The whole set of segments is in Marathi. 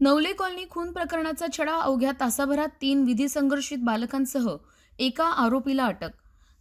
नवले कॉलनी खून प्रकरणाचा छडा अवघ्या तासाभरात तीन विधी संघर्षित बालकांसह एका आरोपीला अटक.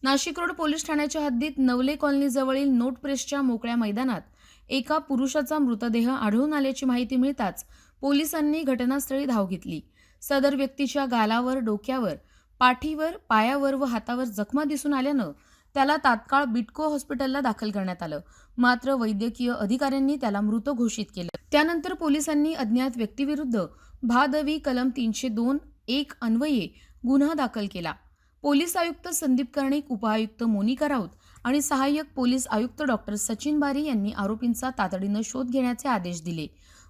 नाशिक रोड पोलीस ठाण्याच्या हद्दीत नवले कॉलनीजवळील नोट प्रेसच्या मोकळ्या मैदानात एका पुरुषाचा मृतदेह आढळून आल्याची माहिती मिळताच पोलिसांनी घटनास्थळी धाव घेतली. सदर व्यक्तीच्या गालावर डोक्यावर पाठीवर पायावर व हातावर जखमा दिसून आल्यानं त्याला तात्काळ बिटको हॉस्पिटलला दाखल करण्यात आलं. मात्र वैद्यकीय अधिकाऱ्यांनी त्याला मृत घोषित केलं. त्यानंतर पोलिसांनी अज्ञात व्यक्तीविरुद्ध भादवी कलम तीनशे दोन एक अन्वये गुन्हा दाखल केला. पोलीस आयुक्त संदीप कर्णिक उपआयुक्त मोनिका राऊत आणि सहाय्यक पोलीस आयुक्त डॉक्टर सचिन बारी यांनी आरोपींचा तातडीनं शोध घेण्याचे आदेश दिले.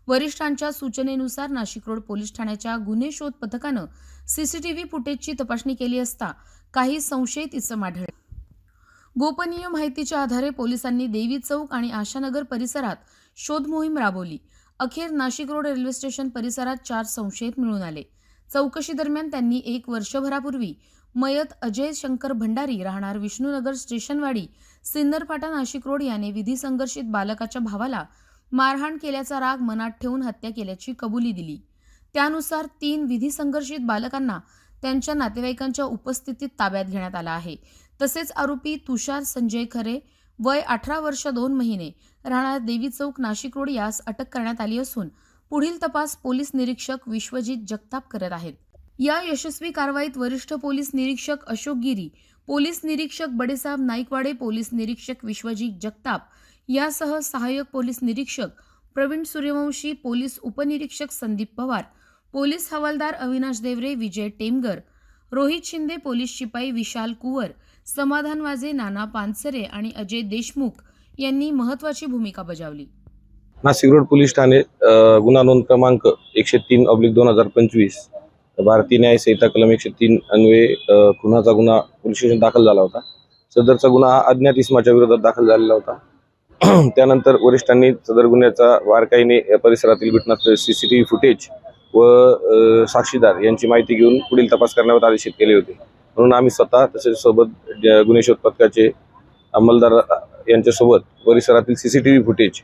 वरिष्ठांच्या सूचनेनुसार नाशिक रोड पोलीस ठाण्याच्या गुन्हे शोध पथकानं सीसीटीव्ही फुटेजची तपासणी केली असता काही संशयित इसम आढळले. गोपनीय माहितीच्या आधारे पोलिसांनी देवी चौक आणि आशानगर परिसरात शोध मोहीम राबवली. अखेर नाशिक रोड रेल्वे स्टेशन परिसरात चार संशयित मिळून आले. चौकशी दरम्यान त्यांनी एक वर्षभरापूर्वी मयत अजय शंकर भंडारी राहणार विष्णुनगर स्टेशनवाडी सिन्नर फाटा नाशिक रोड याने विधी संघर्षित बालकाच्या भावाला मारहाण केल्याचा राग मनात ठेवून हत्या केल्याची कबुली दिली. त्यानुसार तीन विधी संघर्षित बालकांना त्यांच्या नातेवाईकांच्या उपस्थितीत ताब्यात घेण्यात आला आहे. तसेच आरोपी तुषार संजय खरे वय अठरा वर्ष दोन महिने. राहणार देवी चौक नाशिक रोड यास अटक करण्यात आली असून पुढील तपास पोलीस निरीक्षक विश्वजित जगताप करत आहेत. या यशस्वी कारवाईत वरिष्ठ पोलीस निरीक्षक अशोक गिरी पोलीस निरीक्षक बडेसाहेब नाईकवाडे पोलीस निरीक्षक विश्वजित जगताप यासह सहाय्यक पोलीस निरीक्षक प्रवीण सूर्यवंशी पोलीस उपनिरीक्षक संदीप पवार पोलीस हवालदार अविनाश देवरे विजय टेमगर रोहित शिंदे पोलीस शिपाई विशाल कुवर समाधान वाजे नाना पानसरे आणि अजय देशमुख यांनी महत्वाची भूमिका बजावली. नाशिक रोड पोलीस ठाणे गुन्हा नोंद क्रमांक एकशे तीन ऑब्लिक दोन हजार पंचवीस भारतीय न्याय संहिता कलम एकशे तीन अन्वये खुनाचा गुन्हा पोलीस स्टेशन दाखल झाला होता. सदरचा गुन्हा हा अज्ञात इसमाच्या विरोधात दाखल झालेला होता. त्यानंतर वरिष्ठांनी सदर गुन्ह्याचा वारकाईने परिसरातील घटनास्थळ सीसीटीव्ही फुटेज व साक्षीदार यांची माहिती घेऊन पुढील तपास करण्यावर आदेशित केले होते. म्हणून आम्ही स्वतः तसेच सोबत गुन्हे शोध पथकाचे अंमलदार यांच्यासोबत परिसरातील सीसीटीव्ही फुटेज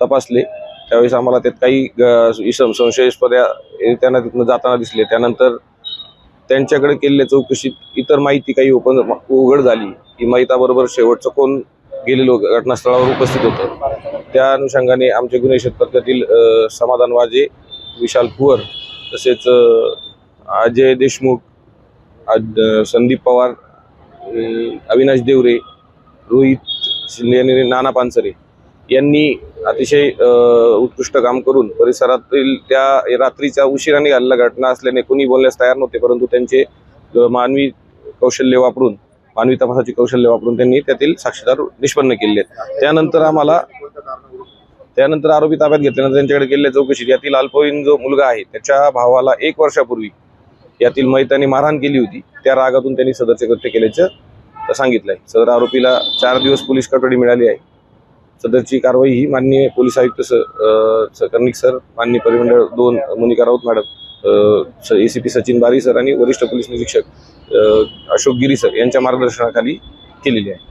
तपासले. त्यावेळेस आम्हाला त्यात काही ग- इसम संशयास्पद त्यांना तिथनं जाताना दिसले. त्यानंतर त्यांच्याकडे केलेल्या चौकशीत इतर माहिती काही ओपन उघड झाली. की महिताबरोबर शेवटचं कोण गेलेलो घटनास्थळावर उपस्थित होतं. त्या अनुषंगाने आमचे गुन्हे शोध पथकातील समाधान वाजे विशाल कुवर तसेच अजय देशमुख अज- संदीप पवार अविनाश देवरे रोहित शिंदे नाना पानसरे यांनी अतिशय उत्कृष्ट काम करून परिसरातील त्या रात्रीच्या उशिराने झालेल्या घटना असल्याने कोणी बोलण्यास तयार नव्हते परंतु त्यांचे मानवी कौशल्य वापरून मानवी तपासाची कौशल्य वापरून त्यांनी त्यातील साक्षीदार निष्पन्न केले आहेत त्यानंतर आम्हाला त्यानंतर आरोपी ताब्यात घेतल्यानंतर त्यांच्याकडे केलेल्या चौकशीत यातील अल्पवयीन जो मुलगा आहे त्याच्या भावाला एक वर्षापूर्वी यातील महितांनी मारहाण केली होती. त्या रागातून त्यांनी सदरचे कृत्य केल्याचं सांगितलंय. सदर आरोपीला चार दिवस पोलीस कटोडी मिळाली आहे. सदरची कारवाई ही माननीय पोलीस आयुक्त स कर्णिक सर माननीय परिमंडळ दोन Munika Raut madam A C P Sachin Bari sir आणि वरिष्ठ पोलीस निरीक्षक अशोक गिरी सर यांच्या मार्गदर्शनाखाली केलेली आहे.